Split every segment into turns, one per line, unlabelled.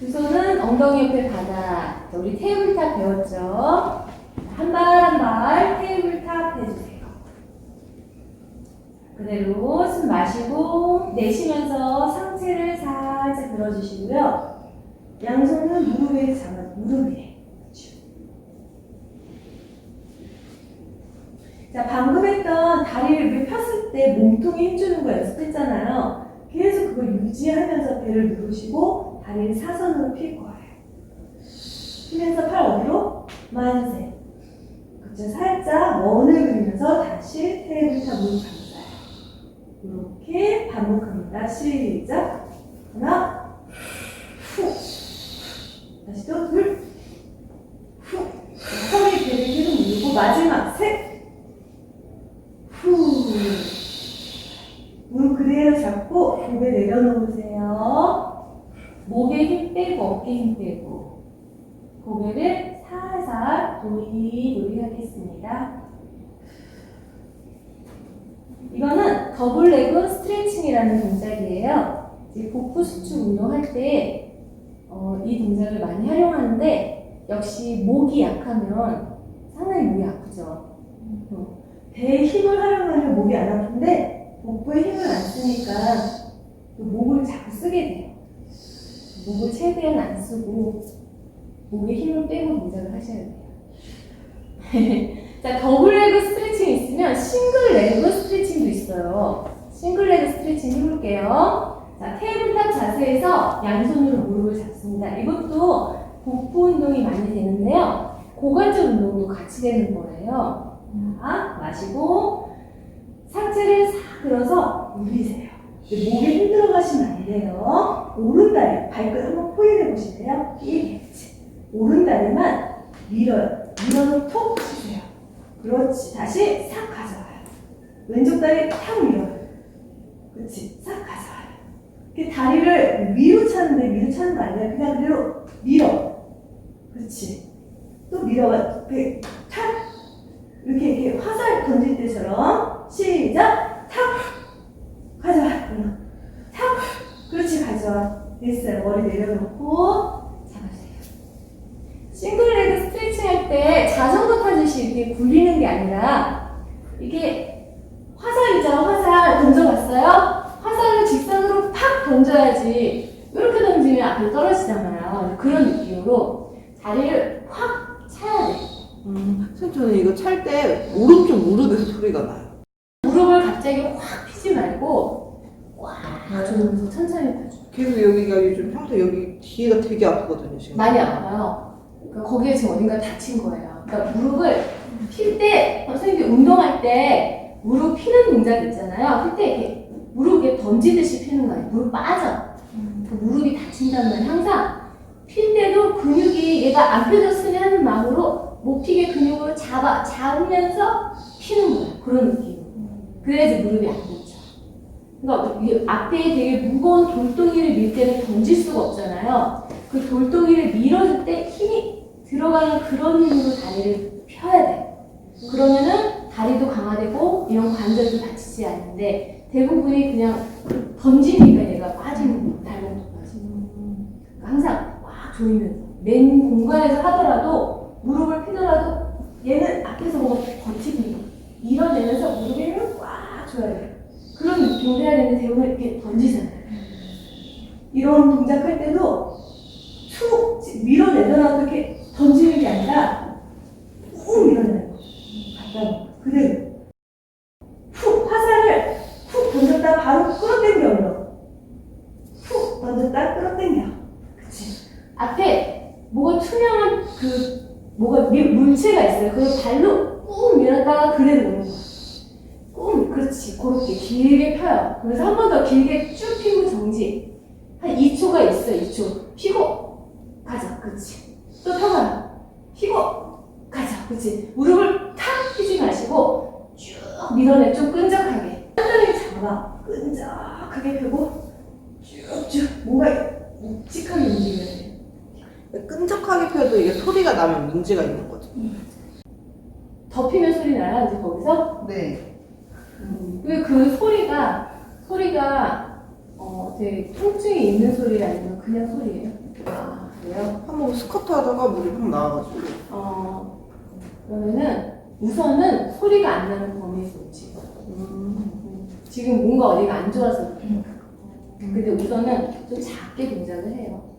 두 손은 엉덩이 옆에. 자, 우리 테이블탑 배웠죠? 한 발 한 발 테이블탑 해주세요. 그대로 숨 마시고 내쉬면서 상체를 살짝 들어주시고요. 양손은 무릎 위에 잡아, 무릎 위에. 그렇죠. 자, 방금 했던 다리를 폈을 때 몸통에 힘주는 거 연습했잖아요. 계속 그걸 유지하면서 배를 누르시고 다리를 사선으로 필 거예요. 피면서 팔 어디로? 만세. 그쵸, 살짝 원을 그리면서 다시 테이블탑 무릎 감싸요. 이렇게 반복합니다. 시작. 하나, 후. 다시 또 둘, 후. 허리 배를 계속 밀고 마지막 셋, 후. 무릎 그대로 잡고 고개 내려놓으세요. 목에 힘 빼고 어깨 힘 빼고 고개를 살살 도리도리 하겠습니다. 이거는 더블 레그 스트레칭이라는 동작이에요. 이제 복부 수축 운동할 때, 어, 이 동작을 많이 활용하는데, 역시 목이 약하면 상당히 목이 아프죠. 어, 배에 힘을 활용하면 목이 안 아픈데, 복부에 힘을 안 쓰니까 또 목을 자꾸 쓰게 돼요. 목을 최대한 안 쓰고, 목에 힘을 빼고 동작을 하셔야 돼요. 자, 더블 레그 스트레칭 있으면 싱글 레그 스트레칭도 있어요. 싱글 레그 스트레칭 해볼게요. 자, 테이블탑 자세에서 양손으로 무릎을 잡습니다. 이것도 복부 운동이 많이 되는데요. 고관절 운동도 같이 되는 거예요. 자, 마시고 상체를 싹 들어서 올리세요. 목에 힘들어 가시면 안 돼요. 오른다리, 발끝 한번 포인해 보실래요? 이렇게. 오른다리만 밀어요. 밀어서 톡 치세요. 그렇지. 다시 싹 가져와요. 왼쪽 다리 탁 밀어요. 그렇지. 싹 가져와요. 다리를 위로 차는데 위로 차는 거 아니야. 그냥 그대로 밀어. 그렇지. 또 밀어봐. 이렇게 탁. 이렇게, 이렇게 화살 던질 때처럼. 시작. 탁. 가져와. 그럼. 탁. 그렇지. 가져와. 됐어요. 머리 내려놓고. 잡아주세요. 싱글 레그 스트레칭 할 때 자전거 타듯이 이렇게 굴리는 게 아니라 이게 화살이죠 화살 던져봤어요? 화살을 직선으로 팍 던져야지 이렇게 던지면 앞에 떨어지잖아요 그런 느낌으로 다리를 확 차야 돼
음, 선생님 저는 이거 찰 때 오른쪽 무릎에서 소리가 나요.
무릎을 갑자기 확 피지 말고 꽉 조이면서 천천히 펴줘
계속 여기가 요즘 평소 여기 뒤가 되게 아프거든요 지금.
많이 아파요. 그러니까 거기에 지금 어딘가 다친 거예요. 그러니까 무릎을 필 때, 선생님이 운동할 때 무릎 피는 동작 있잖아요. 필때 이렇게 무릎 이렇게 던지듯이 피는 거예요. 무릎 빠져. 그 무릎이 다친다는 말 항상 필 때도 근육이 얘가 안 펴졌으면 하는 마음으로 못 피게 근육으로 잡아, 잡으면서 피는 거예요. 그런 느낌. 그래야지 무릎이 안 다쳐. 그러니까 이 앞에 되게 무거운 돌덩이를 밀 때는 던질 수가 없잖아요. 그 돌덩이를 밀어줄 때 힘이 들어가는 그런 힘으로 다리를 펴야 돼. 그러면은 다리도 강화되고 이런 관절도 다치지 않는데 대부분이 그냥 던지니까 얘가 빠지는 거, 달봉도 빠지는 거. 그러니까 항상 꽉 조이면서 맨 공간에서 하더라도 무릎을 피더라도 얘는 앞에서 뭔가 있는 거. 밀어내면서 무릎을 꽉 줘야 돼. 그런 느낌을 해야 되는데 대부분 이렇게 던지잖아요. 이런 동작 할 때도 툭 밀어내더라도 이렇게 던지는 게 아니라 그렇게 길게 펴요. 그래서 한 번 더 길게 쭉 피고 정지. 한 2초가 있어, 2초. 피고, 가자. 그렇지. 또 펴봐요. 피고, 가자. 그렇지. 무릎을 탁 펴지 마시고, 쭉 밀어내. 좀 끈적하게. 끈적하게 잡아. 끈적하게 펴고, 쭉쭉. 뭔가 묵직하게 움직여야 돼.
끈적하게 펴도 이게 소리가 나면 문제가 있는 거죠.
음. 덮이면 소리 나요, 이제 거기서?
네.
그, 그 소리가, 소리가, 어, 어, 되게 통증이 있는 소리 아니면 그냥 소리예요? 아, 그래요?
한번 스쿼트 하다가 물이 확 나와가지고.
어, 그러면은 우선은 소리가 안 나는 범위에서 오지.
음.
지금 뭔가 어디가 안 좋아서 그래. 근데 우선은 좀 작게 동작을 해요.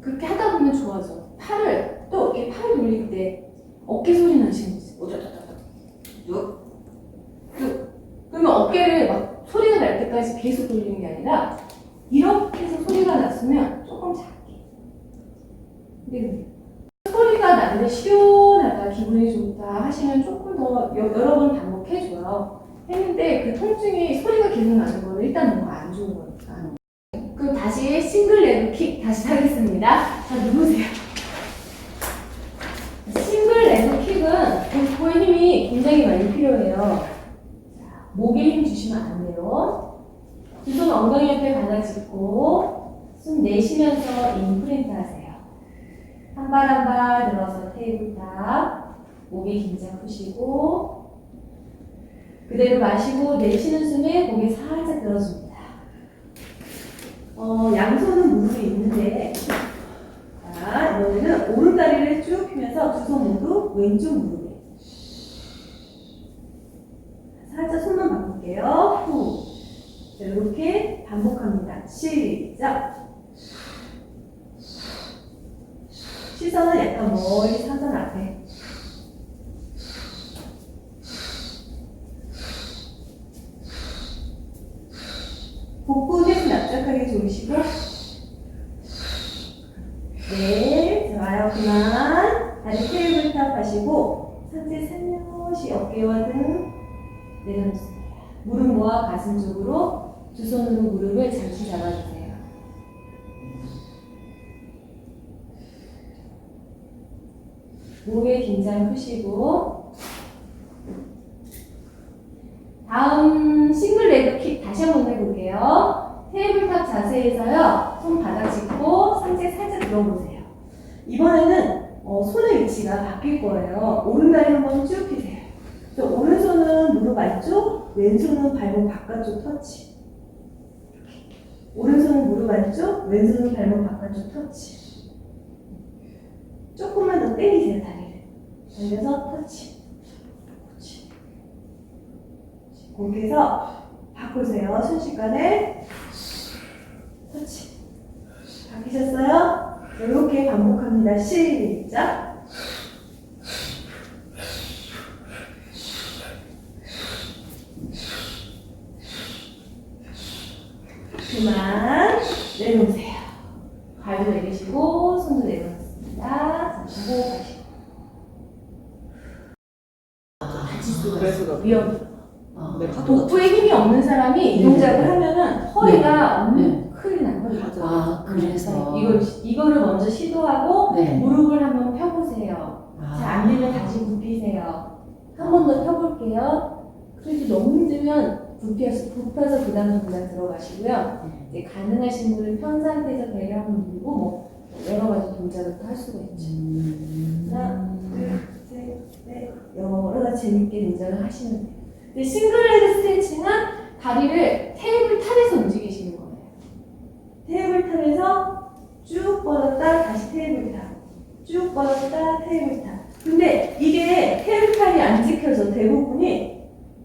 그렇게 하다 보면 좋아져. 팔을 또 이렇게 팔 돌릴 때 어깨 소리 나시는 분 있어요. 오다다다 다. 쭉. 쭉. 그러면 어깨를 막 소리가 날 때까지 계속 돌리는 게 아니라 이렇게 해서 소리가 났으면 조금 작게. 근데 소리가 나는데 시원하다, 기분이 좋다 하시면 조금 더 여, 여러 번 반복해줘요. 했는데 그 통증이 소리가 계속 나는 거는 일단 너무 안 좋은 거니까. 그럼 다시 싱글 레그 킥 다시 하겠습니다. 자, 누르세요. 싱글 킥은 복부의 힘이 굉장히 많이 필요해요. 자, 목에 힘 주시면 안 돼요. 두 손 엉덩이 옆에 가다 짚고 숨 내쉬면서 인프린트 하세요. 한 발 한 발 늘어서 테이블탑 목에 긴장 푸시고 그대로 마시고 내쉬는 숨에 고개 살짝 들어줍니다. 어, 양손은 무릎이 있는데 자, 이번에는 오른다리를 쭉 펴면서 두 손 모두 왼쪽 무릎에 살짝 손만 바꿀게요. 후. 자, 이렇게 반복합니다. 시작. 시선은 약간 멀리 사선 앞에. 복부 힘 납작하게 조이시고. 네, 좋아요. 그만. 다리 테이블 탑 하시고, 상체 살며시 어깨와 등 내려놓습니다. 무릎 모아 가슴 쪽으로 두 손으로 무릎을 잠시 잡아주세요. 목에 긴장 푸시고 다음 싱글 레그 킥 다시 한번 해볼게요. 테이블탑 자세에서요. 손 바닥 짚고 상체 살짝 들어보세요. 이번에는 어, 손의 위치가 바뀔 거예요. 오른다리 한번 쭉 펴세요. 또 오른손은 무릎 안쪽, 왼손은 발목 바깥쪽 터치. 오른손은 무릎 안쪽, 왼손은 발목 바깥쪽 터치. 조금만 더 당기세요, 다리를. 당겨서 터치. 터치. 그렇게 해서 바꾸세요, 순식간에. 터치. 바뀌셨어요? 이렇게 반복합니다. 시작. 그만 내려오세요. 발도 내리시고 손도 내려놓습니다. 자, 주고 가시고. 다칠 수가 있어요.
나-
위험.
네, 파도가
복부에 힘이 없는 사람이 이
네.
동작을 하면은 허리가
네.
너무 큰일 나는 거예요.
맞아.
아, 그래서.
이걸 이거를 먼저 시도하고
네.
무릎을 한번 펴보세요. 잘안 되면 다시 굽히세요. 한 번 더 펴볼게요. 그래도 너무 힘들면 굽혀서, 굽혀서 그 다음 동작 들어가시고요.
네.
이제 가능하신 분은 편 상태에서 배를 한번 밀고 뭐 여러 가지 동작을 또 할 수가 있죠.
음.
하나, 둘, 여러 가지 재밌게 동작을 하시면 돼요. 근데 싱글레그 스트레칭은 다리를 테이블 탑에서 움직이시는 거예요. 테이블 탑에서 쭉 뻗었다 다시 테이블 탑. 쭉 뻗었다 테이블 탑. 근데 이게 테이블 탑이 안 지켜져 대부분이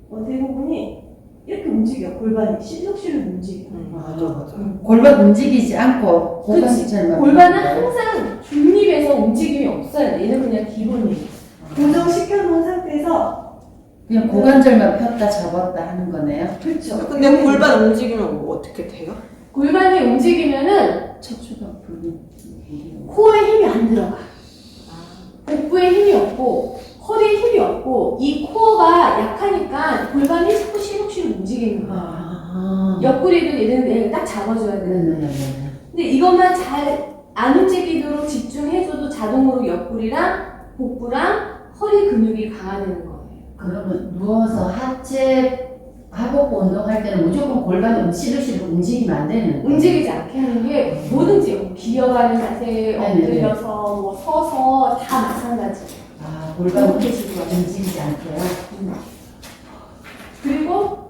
어, 대부분이 이렇게 움직여 골반이 실룩실룩 움직여.
음, 맞아, 맞아.
골반 움직이지 않고
그치.
고관절만
골반은? 항상 중립에서 움직임이 없어요. 얘는 그냥 기본이에요. 고정시켜 놓은 상태에서
그냥 고관절만 폈다 접었다 하는 거네요.
그렇죠.
근데 골반 움직이면 뭐 어떻게 돼요?
골반이 움직이면은
척추가 불린
코에 힘이 안 들어가. 복부에 힘이 없고 허리에 힘이 없고 이 코어가 약하니까 골반이 자꾸 실룩실룩 움직이는 거야.
아.
옆구리도 얘는 얘를 딱 잡아줘야 되는데
네네네.
근데 이것만 잘 안 움직이도록 집중해줘도 자동으로 옆구리랑 복부랑 허리 근육이 강화되는 거예요.
그러면 누워서 하체 하복부 운동할 때는 무조건 골반이 시룩시룩 움직이면 안 되는 거예요?
움직이지 않게 하는 게 뭐든지 기어가는 자세,
네 네 네.
엎드려서 뭐 서서 다 마찬가지.
아, 골반
시도하죠.
움직이지 않게요?
그리고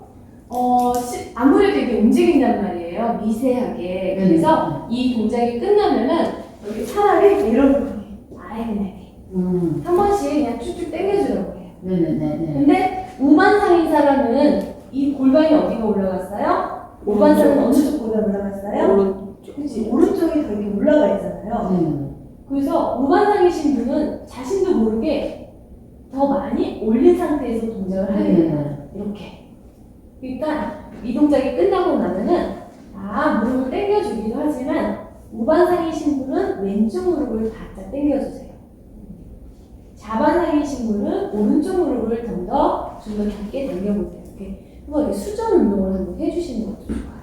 어, 시- 아무래도 이게 움직인단 말이에요. 미세하게. 그래서 이 동작이 끝나면은 여기 차라리 이런 아예 그냥
음.
한 번씩 그냥 쭉쭉 해요. 근데 우반상인 사람은 이 골반이 어디가 올라갔어요? 우반상은 어느 쪽 골반 올라갔어요?
오른
그치 오른쪽이 더 이렇게 올라가 있잖아요.
네.
그래서 우반상이신 분은 자신도 모르게 더 많이 올린 상태에서 동작을 하게 돼요.
네.
이렇게. 그러니까 이 동작이 끝나고 나면은 아 무릎을 당겨주기도 하지만 우반상이신 분은 왼쪽 무릎을 바짝 당겨주세요. 좌반상이신 분은 오른쪽 무릎을 좀 더 좀더 깊게 당겨보세요. 이렇게 수전 운동을 한번 해주시는 것도 좋아요.